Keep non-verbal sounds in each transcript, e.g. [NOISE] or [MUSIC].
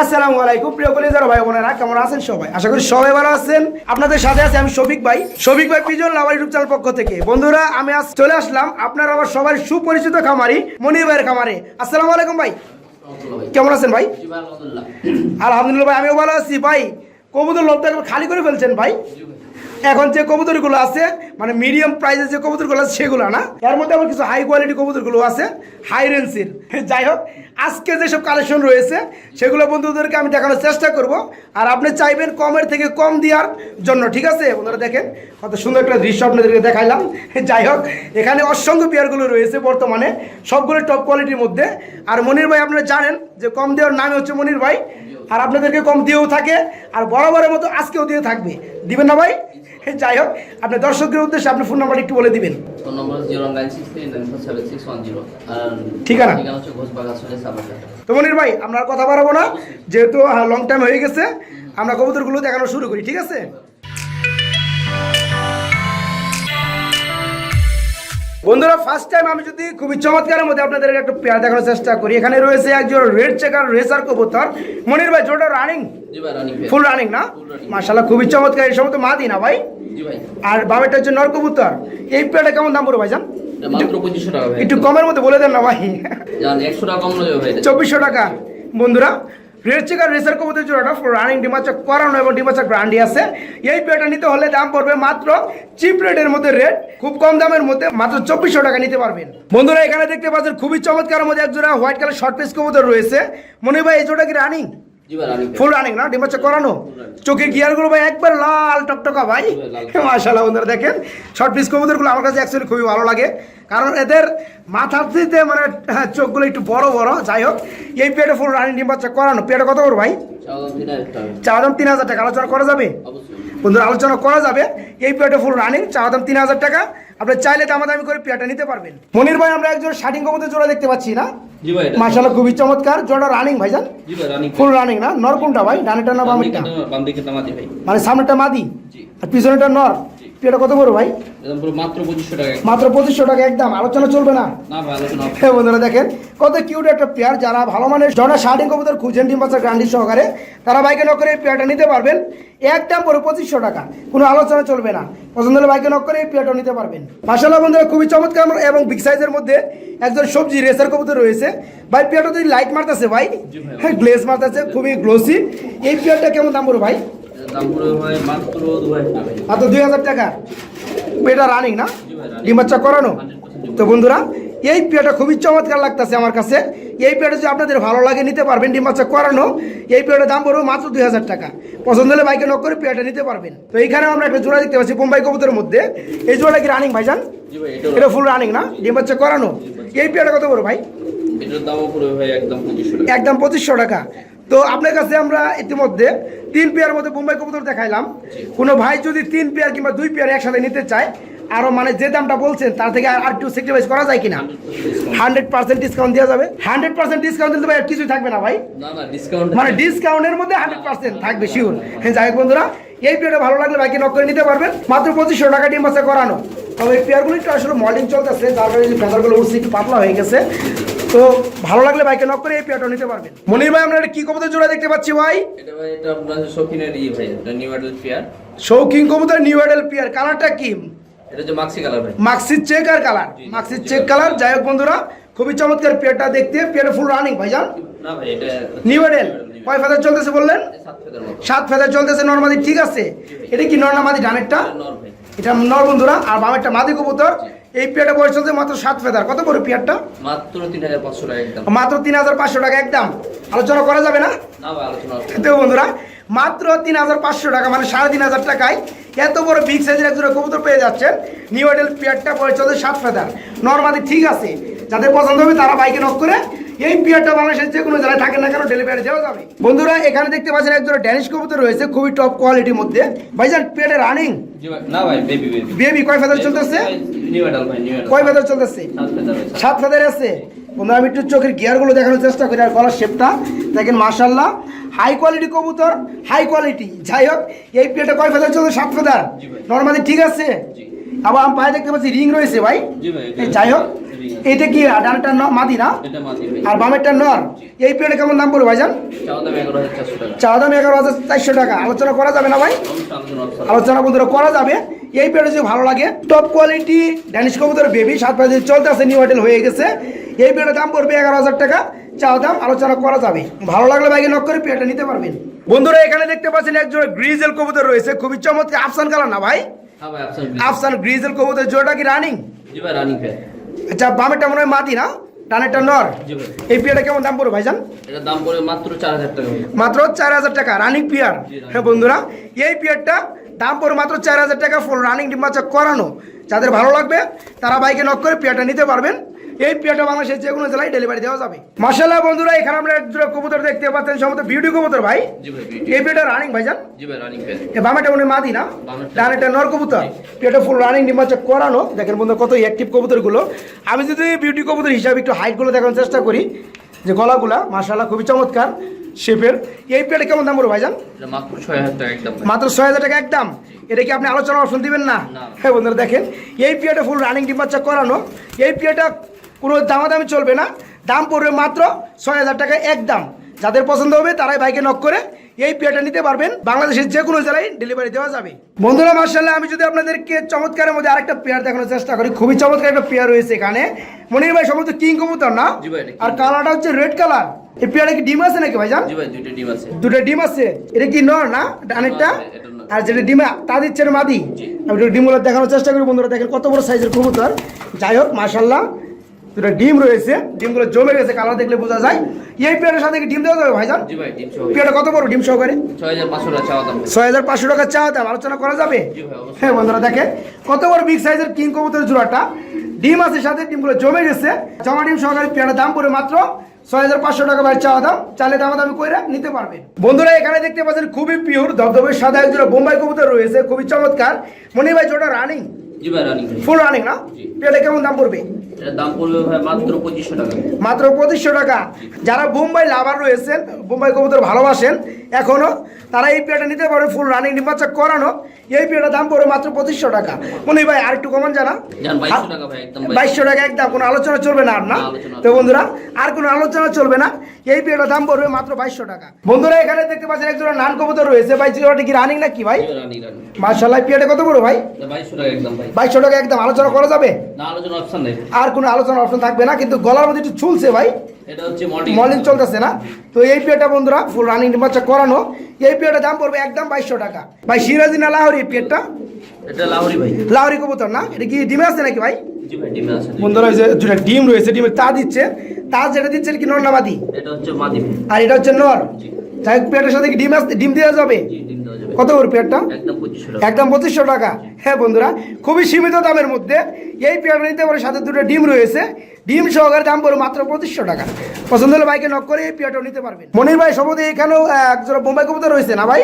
আসসালামু আলাইকুম প্রিয় কলেজার ভাই বোনেরা কেমন আছেন সবাই? আশা করি সবাই ভালো আছেন। আপনাদের সাথে আছে আমি শফিক ভাই। শফিক ভাই পিজন লাভার ইউটিউব চ্যানেল পক্ষ থেকে। বন্ধুরা আমি আজ চলে আসলাম আপনার আমার সবার সুপরিচিত খামারি মনির ভাইয়ের খামারে। আসসালামু আলাইকুম ভাই। কেমন আছেন ভাই? আলহামদুলিল্লাহ। ভাই আমিও ভালো আছি। ভাই কবুতর লোকটা একবার খালি করে ফেলছেন ভাই। এখন যে কবুতরগুলো আছে মানে মিডিয়াম প্রাইসের যে কবুতরগুলো আছে, সেগুলো না। এর মধ্যে আবার কিছু হাই কোয়ালিটি কবুতরগুলো আছে হাই রেঞ্জের যাই হোক, আজকে যেসব কালেকশন রয়েছে, সেগুলো বন্ধুদেরকে আমি দেখানোর চেষ্টা করব। আর আপনি চাইবেন কমের থেকে কম দেওয়ার জন্য, ঠিক আছে? বন্ধুরা, দেখেন, কত সুন্দর একটা দৃশ্য আপনাদেরকে দেখাইলাম। যাই হোক, এখানে অসংখ্য পেয়ারগুলো রয়েছে বর্তমানে, সবগুলো টপ কোয়ালিটির মধ্যে। আর মনির ভাই, আপনারা জানেন যে কম দেওয়ার নামই হচ্ছে মনির ভাই। আর আপনাদেরকে কম দিয়েও থাকে, আর বরাবরের মতো আজকেও দিয়ে থাকবে। দিবেন না ভাই? [LAUGHS] যাই হোক আপনি দর্শকদের উদ্দেশ্যে আপনি ফোন নাম্বার একটু বলে দিবেন। Phone number zero nine six three nine four seven six one zero. ঠিকানা? ঠিকানা হচ্ছে ঘোষবাগ তো মনির ভাই আমরা কথা বাড়াবো না যেহেতু লং টাইম হয়ে গেছে আমরা কবুতরগুলো দেখানো শুরু করি ঠিক আছে? বন্ধুরা ফার্স্ট টাইম আমি যদি খুবই চমৎকারের মধ্যে আপনাদের একটা পেয়ার দেখানোর চেষ্টা করি এখানে রয়েছে একজন রেড চেকার রেসার কবুতর। মনির ভাই জোটা রানিং ফুল রানিং না? মাশাল্লাহ খুবই চমৎকার এই সময় তো মাদি না ভাই? আর বাবাটা হচ্ছে নর কবুতর এই পেয়ারটা কেমন দাম পড়বে ভাইজান? একটু কমের মধ্যে বলে দেন না ভাই। চব্বিশশো টাকা। বন্ধুরা রেড চেকার রেসার কবুতর জোড়াটা রানিং ডিমাচা করানো এবং ডিমাচা গ্রান্ডি আছে। এই পেটা নিতে হলে দাম পড়বে মাত্র চিপ রেটের মধ্যে রেট খুব কম দামের মধ্যে মাত্র চব্বিশশো টাকা নিতে পারবেন। বন্ধুরা এখানে দেখতে পাচ্ছেন খুবই চমৎকারের মধ্যে এক জোড়া হোয়াইট কালার শর্ট পিস কবুতর রয়েছে। মনে হয় ভাই এই জোড়া কি রানিং ফুল রানিং না? করানো? চোখের গিয়ারগুলো ভাই একবার লাল টকটকা ভাই। মাশাল্লাহ বন্ধুরা দেখেন শর্ট পিস কবুতরগুলো আমার কাছে অ্যাকচুয়ালি খুবই ভালো লাগে। কারণ এদের মাথার দিতে মানে হ্যাঁ, চোখগুলো একটু বড় বড়। যাই হোক এই পেটে ফুল রানিং ডিম্বাচ্চা করানো। পেটে কত করে ভাই? চাওয়া দাম তিন হাজার টাকা। চা দাম তিন হাজার টাকা। আলোচনা করা যাবে? বন্ধুরা আলোচনা করা যাবে। এই পেটে ফুল রানিং চা দাম তিন হাজার টাকা। আপনি চাইলে দামাদামি করে পেয়াটা নিতে পারবেন। মনির ভাই আমরা একজন শাটিং কমতে জোড়া দেখতে পাচ্ছি না? জি ভাই খুবই চমৎকার। জোড়া রানিং ভাইজান। জি ভাই রানিং ফুল রানিং না? নর কোনটা ভাই? ডানেটা না বামেরটা? বাম দিকে তামাদি ভাই। মানে সামনেটা মাদি? আর পিছনেটা নর? পেয়ারটা কত বড় ভাই? মাত্র পঁচিশশো টাকা। মাত্র পঁচিশশো টাকা একদম। আলোচনা চলবে না। হ্যাঁ বন্ধুরা দেখেন কত কিউট একটা পেয়ার যারা ভালো মানের জনা শার্টিং কবুতর খুঁজেন ডিম বাচ্চা গ্রান্ডি সহকারে তারা বাইকে নক করে এই পেয়ারটা নিতে পারবেন। একদম পরে পঁচিশশো টাকা। কোনো আলোচনা চলবে না। পছন্দ হলে বাইকে নক করে এই পেয়ারটা নিতে পারবেন। মাসাল্লাহ বন্ধুরা খুবই চমৎকার এবং বিগ সাইজের মধ্যে একজন সবজি রেসার কবুতর রয়েছে। ভাই পেয়ারটা যদি লাইট মারতেছে ভাই? হ্যাঁ গ্লেস মারতেছে খুবই গ্লোসি এই পেয়ারটা কেমন দাম পড়বে ভাই? দাম হয় মাত্র দু হাজার টাকা। ভাই মাত্র টাকা? এটা রানিং না? জি ভাই রানিং ডিম বাচ্চা করানো? তো বন্ধুরা এই পেয়াটা খুবই চমৎকার লাগতেছে আমার কাছে। এই পেয়াটা যদি আপনাদের ভালো লাগে নিতে পারবেন ডিম বাচ্চা করানো। এই পেয়াটার দাম পড়বে মাত্র দুই হাজার টাকা। পছন্দ হলে বাইকে নক করে পেয়াটা নিতে পারবেন। তো এইখানে আমরা একটা জোড়া দেখতে পাচ্ছি বোম্বাই কবুতরের মধ্যে। এই জোড়াটা কি রানিং ভাইজান? এটা ফুল রানিং না? ডিম বাচ্চা করানো? এই পেয়াটা কত বড় ভাই? একদম পঁচিশশো টাকা। তো আপনার কাছে আমরা ইতিমধ্যে তিন পেয়ার মধ্যে বোম্বাই কবুতর দেখাইলাম। কোনো ভাই যদি তিন পেয়ার কিংবা দুই পেয়ার একসাথে নিতে চায় আরও মানে যে দামটা বলছেন তার থেকে আর একটু সেক্রিফাইস করা যায় কিনা? হান্ড্রেড পার্সেন্ট ডিসকাউন্ট দেওয়া যাবে। হান্ড্রেড পার্সেন্ট ডিসকাউন্ট দিতে ভাই কিছুই থাকবে না ভাই। মানে ডিসকাউন্টের মধ্যে হান্ড্রেড পার্সেন্ট থাকবে শিওর হ্যাঁ যাই হোক বন্ধুরা এই পেয়ারটা ভালো লাগলে বাইকে নক করে নিতে পারবেন। মাত্র পঁচিশশো টাকা ডিম বাচ্চা করানো। তবে এই পেয়ারগুলো একটু আসলে মল্ডিং চলতেছে যার কারণে যে ফেদারগুলো উঠছে একটু পাতলা হয়ে গেছে। তো ভালো লাগলে বাইকে নক করে এই পেয়ারটা নিতে পারবেন। মনির ভাই আমরা কি কবুতর জোড়া দেখতে পাচ্ছি ভাই। এটা ভাই এটা আপনার শৌখিনের ইয়ে ভাই এটা নিউ অ্যাডাল্ট ফেয়ার শৌকিং কবুতর নিউ এডেল পেয়ার কালারটা কি? এটা হচ্ছে মাক্সি কালার ভাই। মাক্সির চেক আর কালার মাক্সির চেক কালার যাই হোক বন্ধুরা খুবই চমৎকার পেয়ারটা দেখতে। পেয়ারটা ফুল রানিং ভাইজান। না ভাই এটা নিউ এডেল কয় ফেদার চলতেছে বললেন? সাত ফেদার চলতেছে নর্মালি ঠিক আছে? এটা কি নর্নামাদি ডানেরটা? এটা নর ভাই। এটা নর বন্ধুরা আর বামেরটা মাদি কবুতর। এই পেয়ারটা বয়স চলছে মাত্র সাত ফেদার। কত করে পেয়ারটা? মাত্র তিন হাজার পাঁচশো টাকা একদম। মাত্র তিন হাজার পাঁচশো টাকা একদম। আলোচনা করা যাবে না। তো বন্ধুরা মাত্র তিন হাজার পাঁচশো টাকা মানে সাড়ে তিন হাজার টাকায় এত বড় বিগ সাইজের একজোড়া কবুতর পেয়ে যাচ্ছেন। নিউ এডেল পেয়ারটা বয়স চলছে সাত ফেদার। নর্মালি ঠিক আছে। যাদের পছন্দ হবে তারা বাইকে নক করে এই পেয়ারটা বাংলাদেশের যে কোনো জায়গায় থাকে না কেন ডেলিভারি দেওয়া যাবে। বন্ধুরা এখানে দেখতে পাচ্ছেন একজোড়া ড্যানিশ কবুতর রয়েছে খুবই টপ কোয়ালিটির মধ্যে। ভাইজান পেয়ারে রানিং না ভাই বেবি বেবি বেবি কয় ফেদার চলতেছে? নিউ অ্যাডাল্ট ভাই নিউ কয় ফেদার চলতেছে? সাত ফেদার আছে। বন্ধুরা আমি একটু চোখের গিয়ারগুলো দেখানোর চেষ্টা করি আর গলার শেপটা দেখেন মাশাল্লাহ হাই কোয়ালিটি কবুতর হাই কোয়ালিটি যাই হোক এই কয় ফেদার চলছে? সাত ফেদার নর্মালি ঠিক আছে? আবার আমি পায়ে দেখতে পাচ্ছি রিং রয়েছে ভাই। যাই হোক। এটা কি ডানটা মাদি না? এটা মাদি আর বামেরটা নর। এই পেয়ারটা কেমন দাম পড়বে ভাইজান? চাওয়া দাম এগারো হাজার চারশো টাকা। আলোচনা করা যাবে না ভাই? আলোচনা বন্ধুরা করা যাবে। এই পেয়ারটা যদি ভালো লাগে টপ কোয়ালিটি ড্যানিশ কবুতর বেবি সাত পাঁচ চলতে আছে নিউ মডেল হয়ে গেছে। এই পেয়ারটার দাম পড়বে এগারো হাজার টাকা। চাওয়া দাম আলোচনা করা যাবে। ভালো লাগলে বাইকে নক করে পেয়ারটা নিতে পারবেন। বন্ধুরা এখানে দেখতে পাচ্ছেন একজন গ্রিজেল কবুতর রয়েছে। খুবই চমৎকার। আফসান কালার না ভাই? হ্যাঁ ভাই আফসান আফসান গ্রিজেল কবুতর জোড়াটা কি রানিং জি ভাই রানিং আচ্ছা বামেরটা মনে হয় মাদি না? ডানেরটা নর? এই পেয়ারটা কেমন দাম পড়বে ভাইজান? দাম পড়বে মাত্র চার হাজার টাকা। মাত্র চার হাজার টাকা রানিং পিয়ার। হ্যাঁ বন্ধুরা এই পিয়ারটা দাম পড়বে মাত্র চার হাজার টাকা ফুল রানিং ডিম্বাচা করানো। যাদের ভালো লাগবে তারা বাইকে নক করে পিয়ারটা নিতে পারবেন। এই পিয়ারটা বাংলাদেশের যে কোনো জেলায় ডেলিভারি দেওয়া যাবে। মাসাল্লাহ বন্ধুরা এখানে আমরা এক জোড়া কবুতর দেখতে পাচ্ছেন। সমস্ত বিউটি কবুতর ভাই। এই পিয়ারটা রানিং ভাইজান? বামেটা মনে হয় মাদি না। ডানেরটা নর কবুতর। পিয়ারটা ফুল রানিং ডিম্বাচা করানো। দেখেন বন্ধু কত অ্যাক্টিভ কবুতরগুলো। আমি যদি বিউটি কবুতর হিসাবে একটু হাইটগুলো দেখানোর চেষ্টা করি যে গলাগুলা মাসাল্লাহ খুবই চমৎকার শেপের এই পিয়ারটা কেমন দাম পড়বে ভাইজান? মাত্র ছয় হাজার টাকা একদম। এটা কি আপনি আলোচনা অপশন দিবেন না? না। হ্যাঁ বন্ধুরা দেখেন। এই পিয়াটা ফুল রানিং ডিম্বাচ্চা করানো। এই পিয়াটা কোনো দামাদামি চলবে না। দাম পড়বে মাত্র ছয় হাজার টাকা একদম যাদের পছন্দ হবে তারাই বাইকে নক করে এই পিয়াটা নিতে পারবেন। বাংলাদেশের যে কোনো জেলায় ডেলিভারি দেওয়া যাবে। বন্ধুরা মার্শাল্লাহ আমি যদি আপনাদেরকে চমৎকারের মধ্যে আরেকটা পেয়ার দেখানোর চেষ্টা করি খুবই চমৎকার একটা পেয়ার রয়েছে এখানে। মনির ভাই সমস্ত কিং কবুতর না। আর কালারটা হচ্ছে রেড কালার এই পেয়ারে কি ডিম আছে নাকি ভাইজান? দুটো ডিম আছে। এটা কি নর না? ডানেরটা এটা আর যেটা ডিমে তা দিচ্ছে মাদি। আমি ডিমগুলো দেখানোর চেষ্টা করি বন্ধুরা দেখেন কত বড় সাইজের কবুতর। যাই হোক মার্শাল্লাহ দুটো ডিম রয়েছে ডিমগুলো জমে গেছে কালার দেখলে বোঝা যায়। এই পেয়ারের সাথে কি ডিম দেওয়া যাবে ভাইজান? জি ভাই ডিম সহ পেয়ারটা কত বড় ডিম সহকারে? ছয় হাজার পাঁচশো টাকা চাওয়া দাম। ভাই। আলোচনা করা যাবে? ভাই হ্যাঁ বন্ধুরা দেখে কত বড় বিগ সাইজের কিং কবুতরের জোড়াটা ডিম আছে সাথে ডিমগুলো জমে গেছে। জমা ডিম সহকারে পেয়ারের দাম পড়ে মাত্র ছয় হাজার পাঁচশো টাকা বাইর চাওয়া দাম। চালে দাম দামি করে নিতে পারবে। বন্ধুরা এখানে দেখতে পাচ্ছেন খুবই পিওর ধবধবে সাদা এক বোম্বাই কবুতর রয়েছে খুবই চমৎকার। মনি ভাই জোড়া রানিং জি ভাই রানিং ফুল রানিং না? জি। কেমন দাম পড়বে? দাম পড়বে ভাই মাত্র পঁচিশশো টাকা। মাত্র পঁচিশশো টাকা। যারা বোম্বাই লাভার রয়েছেন বোম্বাই কবুতর ভালোবাসেন এখনও তারা এই পেয়ারটা নিতে পারে ফুল রানিং নির্বাচক করানো। এই পেয়ারটার দাম পড়বে মাত্র পঁচিশশো টাকা। মনে ভাই আর একটু কমান জানা। বাইশশো টাকা একদম কোনো আলোচনা চলবে না আর না? না, তো বন্ধুরা আর কোনো আলোচনা চলবে না। এই পেয়ারটার দাম পড়বে মাত্র বাইশশো টাকা। বন্ধুরা এখানে দেখতে পাচ্ছেন একজন নান কবুতর রয়েছে। ভাই কি রানিং নাকি ভাই? মার্শাল্লাহ পেয়ারটা কত বড় ভাই? বাইশশো টাকা একদম ভাই। বাইশশো টাকা একদম আলোচনা করা যাবে? আর কোনো আলোচনা অপশন থাকবে না কিন্তু গলার মধ্যে একটু চুলছে ভাই। এটা হচ্ছে মডেল মলিন চলতেছে না। তো এই পেয়ারটা বন্ধুরা ফুল রানিং বাচ্চা করানো। এই পেয়ারটার দাম পড়বে একদম বাইশশো টাকা। ভাই সিরাজি না লাহরি এই পেয়ারটা? এটা লাহোরি ভাই। লাহরি কবুতর না? এটা কি ডিমে আছে নাকি ভাই? আছে। বন্ধুরা যে দুটা ডিম রয়েছে ডিমের তা দিচ্ছে। তা যেটা দিচ্ছে কি নর নামাদি এটা হচ্ছে মাদি আর এটা হচ্ছে নর? জি। যাই পেয়ারটার সাথে কি ডিম আসছে ডিম দেওয়া যাবে? জি ডিম দেওয়া যাবে কত করে পেয়ারটা? একদম পঁচিশশো টাকা। হ্যাঁ বন্ধুরা খুবই সীমিত দামের মধ্যে এই পেয়ারটা নিতে পারে সাথে দুটো ডিম রয়েছে। ডিম সহকারে দাম পড়ে মাত্র পঁচিশশো টাকা। পছন্দ হলে বাইকে নক করে এই পেয়ারটাও নিতে পারবেন। মনির ভাই সম্ভবত এখানেও একজোড়া বোম্বাই কবুতর রয়েছে না ভাই?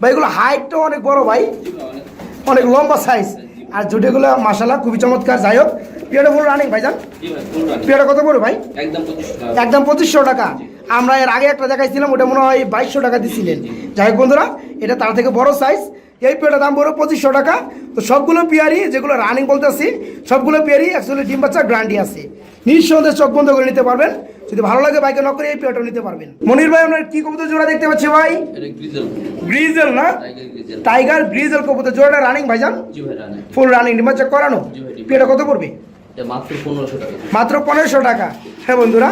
ভাই এগুলো হাইটটাও অনেক বড় ভাই। অনেক। লম্বা সাইজ আর জুটেগুলো মাসালা খুবই চমৎকার। যাই হোক পেয়ারটা ফুল রানিং ভাইজান ভাই রানিং পেয়ারটা কত বড় ভাই? একদম পঁচিশশো টাকা। আমরা এর আগে একটা দেখাইছিলাম ওটা মনে হয় বাইশশো টাকা দিছিলেন। যাই হোক বন্ধুরা এটা তার থেকে বড় সাইজ এই পেয়ারটার দাম পড়বে পঁচিশশো টাকা। তো সবগুলো পেয়ারি যেগুলো রানিং বলতেছি সবগুলো পেয়ারি অ্যাকচুয়ালি ডিম বাচ্চা গ্রান্ডি আছে। নিঃসন্দেহে চোখ বন্ধ করে নিতে পারবেন। যদি ভালো লাগে বাইকে নক করে এই পেয়ারটাও নিতে পারবেন। মনির ভাই আপনার কি কবুতর জোড়া দেখতে পাচ্ছি ভাই? গ্রিজেল না? টাইগার গ্রিজেল কবুতর। জোড়াটা রানিং ভাইজান? ফুল রানিং ডিম বাচ্চা করানো? পেয়ারটা কত পড়বে? মাত্র পনেরোশো টাকা। মাত্র পনেরোশো টাকা। হ্যাঁ বন্ধুরা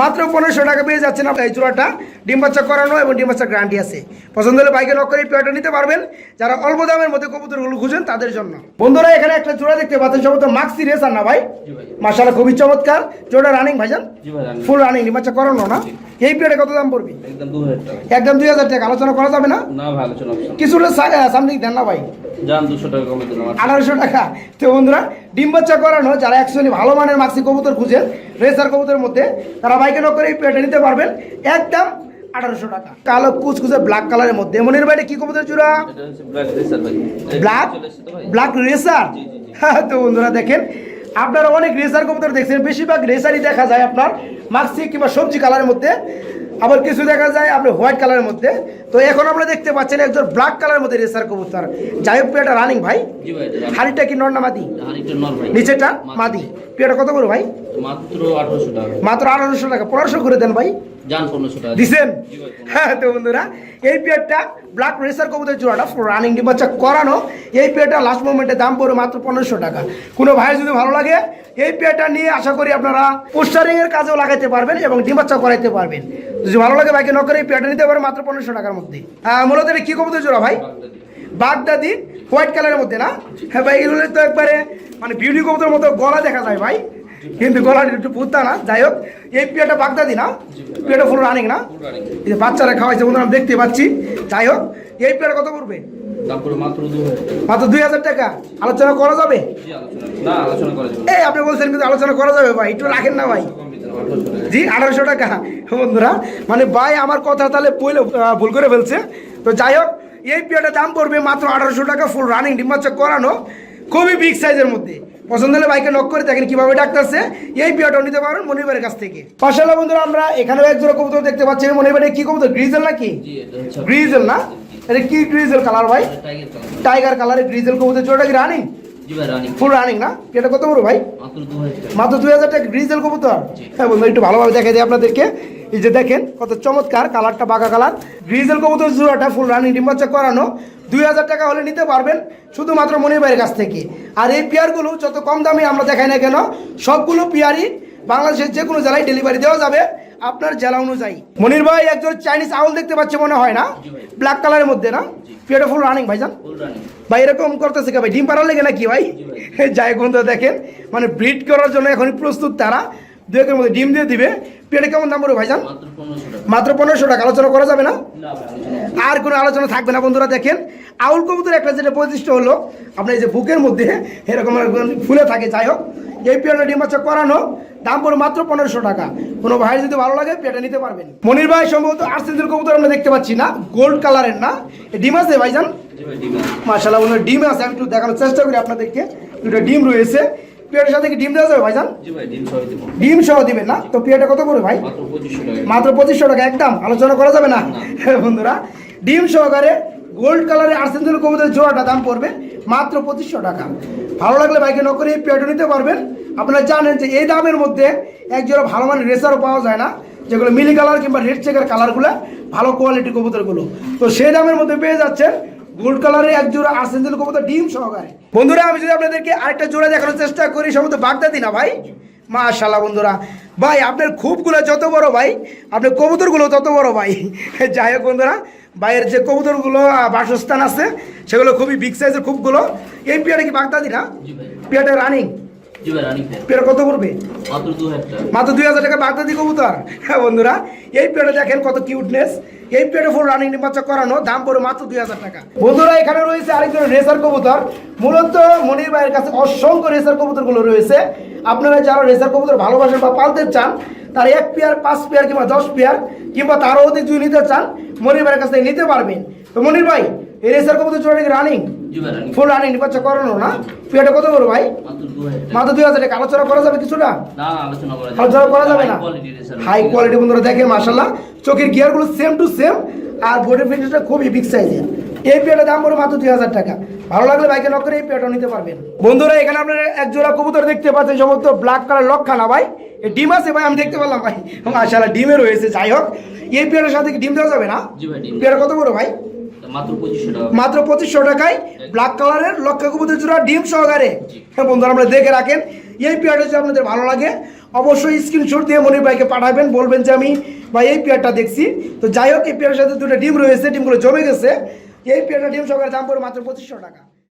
মাত্র পনেরোশো টাকা পেয়ে যাচ্ছেন এই চূড়াটা। ডিম বাচ্চা করানো এবং ডিম বাচ্চা গ্যারান্টি আছে। পছন্দ হলে বাইকে নক করে পেয়ারটা নিতে পারবেন। যারা অল্প দামের মধ্যে কবুতরগুলো খুঁজেন তাদের জন্য। বন্ধুরা এখানে একটা জোড়া দেখতে পাচ্ছেন সম্ভবত মাক্সি রেসার না ভাই? মাসালা খুবই চমৎকার। জোড়া রানিং ভাইজান? ফুল রানিং ডিম বাচ্চা করানো না? এই পেয়ারে কত দাম পড়বে? একদম দুই হাজার টাকা। আলোচনা করা যাবে না? কিছুটা সামথিং দেন না ভাই। আর আঠারোশো টাকা তো বন্ধুরা ডিম বাচ্চা করানো যারা অ্যাকচুয়ালি ভালো মানের মাক্সি কবুতর খুঁজেন রেসার কবুতরের মধ্যে তারা বাইকে নক করে এই পেটে নিতে পারবেন। একদম আঠারোশো টাকা। কালো কুচকুচে ব্ল্যাক কালারের মধ্যে। মনের বাইরে কি কবুতর চূড়া ব্ল্যাক ব্ল্যাক রেসার। তো বন্ধুরা দেখেন আপনারা অনেক রেসার কবুতর দেখছেন। বেশিরভাগ রেসারই দেখা যায় আপনার মাক্সি কিংবা সবজি কালারের মধ্যে। আবার কিছু দেখা যায় আপনি হোয়াইট কালারের মধ্যে। তো এখন আমরা দেখতে পাচ্ছেন একজন ব্ল্যাক কালারের মধ্যে রেসার কবুতর। যাই হোক পেয়াটা রানিং ভাই। হাড়িটা কি নর না মাদি? নিচেটা মাদি। পেয়াটা কত করে ভাই? মাত্র আঠারোশো টাকা। মাত্র আঠারোশো টাকা। পনেরোশো করে দেন ভাই। টাকা দিছেন। হ্যাঁ তো বন্ধুরা এই পেয়ারটা ব্ল্যাক রেসার কবুতর জোড়াটা রানিং ডিম বাচ্চা করানো। এই পেয়ারটা লাস্ট মোমেন্টে দাম পড়বে মাত্র পনেরোশো টাকা। কোনো ভাই যদি ভালো লাগে এই পেয়ারটা নিয়ে আশা করি আপনারা পোস্টারিং এর কাজেও লাগাইতে পারবেন এবং ডিম বাচ্চা করাইতে পারবেন। যদি ভালো লাগে বাইকে নকরে এই পেয়ারটা নিতে পারবেন মাত্র পনেরোশো টাকার মধ্যে। মূলত এটা কি কবুতর জোড়া ভাই? বাগদাদি। বাগদাদি হোয়াইট কালারের মধ্যে না? হ্যাঁ ভাই এগুলো তো একবারে মানে বিউটি কবুতর মতো গলা দেখা যায় ভাই। কিন্তু গলাটা একটু পুত্তা না? যাই হোক এই পেয়ারটা বাগদাদি না? পেয়ারটা ফুল রানিং না? এই বাচ্চারা খাওয়াইছে বন্ধুরা আমি দেখতে পাচ্ছি। যাই হোক এই পেয়ার কত পড়বে? মাত্র দুই হাজার টাকা। আলোচনা করা যাবে। এই আপনি বলছেন কিন্তু আলোচনা করা যাবে ভাই একটু রাখেন না ভাই। আঠারোশো টাকা। জি আঠারোশো টাকা বন্ধুরা। মানে ভাই আমার কথা তাহলে পইলে ভুল করে ফেলছে। তো যাই হোক এই পেয়ারটার দাম পড়বে মাত্র আঠারোশো টাকা ফুল রানিং ডিম্বাচ্চা করানো। খুবই বিগ সাইজের মধ্যে। পছন্দ হলে বাইকে নক করে দেখেন কীভাবে ডাকতেছে এই পেয়ারটাও নিতে পারেন মনিবারের কাছ থেকে। পাশালা বন্ধুরা আমরা এখানেও এক জোড়া কবুতর দেখতে পাচ্ছি। মনিবারে কি কবুতর? গ্রিজেল নাকি? গ্রিজেল না? এটা কি গ্রিজেল কালার ভাই? Tiger colour. টাইগার কালারের গ্রিজেল কবুতর। জোড়াটা কি রানিং জি ভাই রানিং ফুল রানিং না? এটা কত বড় ভাই? মাত্র দুই হাজার টাকা। গ্রিজেল কবুতর। হ্যাঁ বন্ধু একটু ভালোভাবে দেখা দিই আপনাদেরকে। এই যে দেখেন কত চমৎকার কালারটা বাঁকা কালার গ্রিজেল কবুতর জোড়াটা ফুল রানিং ডিম্বাচ্চা করানো। দুই হাজার টাকা হলে নিতে পারবেন শুধুমাত্র মনির ভাইয়ের কাছ থেকে। আর এই পেয়ারগুলো যত কম দামে আমরা দেখাই না কেন সবগুলো পেয়ারই বাংলাদেশের যে কোনো জেলায় ডেলিভারি দেওয়া যাবে আপনার জেলা অনুযায়ী। মনির ভাই একজন চাইনিজ আউল দেখতে পাচ্ছে মনে হয় না? ব্ল্যাক কালারের মধ্যে না? পেয়ারটা ফুল রানিং ভাইজান? ভাই এরকম করতেছে কে ভাই? ডিম পাড়ার লেগে নাকি ভাই? [LAUGHS] যাই বন্ধু দেখেন মানে ব্রিড করার জন্য এখন প্রস্তুত তারা। দু একের মধ্যে ডিম দিয়ে দিবে। পেটে কেমন দাম পড়বে ভাইজান? মাত্র পনেরোশো টাকা। মাত্র পনেরোশো টাকা আলোচনা করা যাবে না? আর কোনো আলোচনা থাকবে না বন্ধুরা দেখেন। আউল কবুতর একটা যেটা বৈশিষ্ট্য হলো আপনার এই যে বুকের মধ্যে এরকম ফুলে থাকে যাই হোক। এই পেয়ারটা ডিম বাচ্চা করানো দাম পড়ে মাত্র পনেরোশো টাকা। কোনো ভাই যদি ভালো লাগে পেটে নিতে পারবেন। মনির ভাই সম্ভবত আর্সেন্সের কবুতর আমরা দেখতে পাচ্ছি না। গোল্ড কালারের না। ডিম আছে ভাইজান? আছে। ডিম আছে। আমি একটু দেখানোর চেষ্টা করি আপনাদেরকে। দুটো ডিম রয়েছে। পেয়ারের সাথে কি ডিম দেওয়া যাবে ভাইজান? ভাই ডিম সহ ডিম সহ দিবেন না? তো পেয়ারটা কত পড়বে ভাই? মাত্র পঁচিশশো টাকা। একদম। আলোচনা করা যাবে না? [LAUGHS] বন্ধুরা ডিম সহকারে গোল্ড কালারের আর্সেন্সেল কবুতরের জোড়াটা দাম পড়বে মাত্র পঁচিশশো টাকা। ভালো লাগলে বাইকে নকরে এই পেয়ারটা নিতে পারবেন। আপনারা জানেন যে এই দামের মধ্যে এক জোড়া ভালো মানের রেসারও পাওয়া যায় না যেগুলো মিলি কালার কিংবা রেড চেকের কালারগুলো ভালো কোয়ালিটির কবুতরগুলো। তো সেই দামের মধ্যে পেয়ে যাচ্ছেন গোল্ড কালারের এক জোড়া আর্সেন্সেল কবুতর ডিম সহকারে। বন্ধুরা আমি যদি আপনাদেরকে আরেকটা জোড়া দেখানোর চেষ্টা করি সম্ভবত বাগদাদি না ভাই। মাশাল্লাহ বন্ধুরা। ভাই আপনার খুবগুলো যত বড় ভাই আপনার কবুতরগুলো তত বড় ভাই। যাই হোক বন্ধুরা ভাইয়ের যে কবুতরগুলো বাসস্থান আছে সেগুলো খুবই বিগ সাইজের খুবগুলো। এই পিয়াটা কি বাগদাদি না পিয়াটা রানিং পেয়ারা কত পড়বে? মাত্র দুই হাজার টাকা। বাগদাদি কবুতর। হ্যাঁ বন্ধুরা এই দেখেন কত কিউটনেস এই ফুল রানিং করানো দাম পড়ে মাত্র দুই হাজার টাকা। বন্ধুরা এখানে রয়েছে আরেকজন রেসার কবুতর। মূলত মনির ভাইয়ের কাছে অসংখ্য রেসার কবুতরগুলো রয়েছে। আপনারা যারা রেসার কবুতর ভালোবাসেন বা পালতে চান তার এক পেয়ার পাঁচ পেয়ার কিংবা দশ পেয়ার কিংবা তারও অধিক যদি নিতে চান মনির ভাইয়ের কাছ থেকে নিতে পারবেন। তো মনির ভাই এই রেসার কবুতর জোড়া রানিং ফুল রানিং নির্বাচন করানো না? পেয়ারটা কত বড় ভাই? মাত্র দুই হাজার টাকা। আলোচনা করা যাবে কিছুটা? আলোচনা করা যাবে করা না? হাই কোয়ালিটি বন্ধুরা দেখে মাশাল্লাহ চোখের গিয়ারগুলো সেম টু সেম আর বডি ফিটনেসটা খুবই বিগ সাইজের এই পেয়ারটার দাম পড়ে মাত্র দুই হাজার টাকা। ভালো লাগলে বাইকে নক করে এই পেয়ারটা নিতে পারবেন। বন্ধুরা এখানে আপনারা এক জোড়া কবুতর দেখতে পাচ্ছেন সমস্ত ব্ল্যাক কালার লক্ষানা ভাই। ডিম আছে ভাই আমি দেখতে পারলাম ভাই। মাশাল্লাহ ডিমে রয়েছে যাই হোক। এই পেয়ারের সাথে ডিম দেওয়া যাবে না? পেয়ার কত বড় ভাই? মাত্র পঁচিশশো টাকায় ব্ল্যাক কালারের লক্ষ্য কবুতর জোড়া ডিম সহকারে। হ্যাঁ বন্ধুরা আপনারা দেখে রাখেন। এই পেয়ারটা যদি আপনাদের ভালো লাগে অবশ্যই স্ক্রিনশট দিয়ে মনির ভাইকে পাঠাবেন। বলবেন যে আমি ভাই এই পেয়ারটা দেখছি। তো যাই হোক এই পেয়ারের সাথে দুটো ডিম রয়েছে ডিমগুলো জমে গেছে। এই পেয়ারটা ডিম সহকারে দাম পড়ে মাত্র পঁচিশশো টাকা।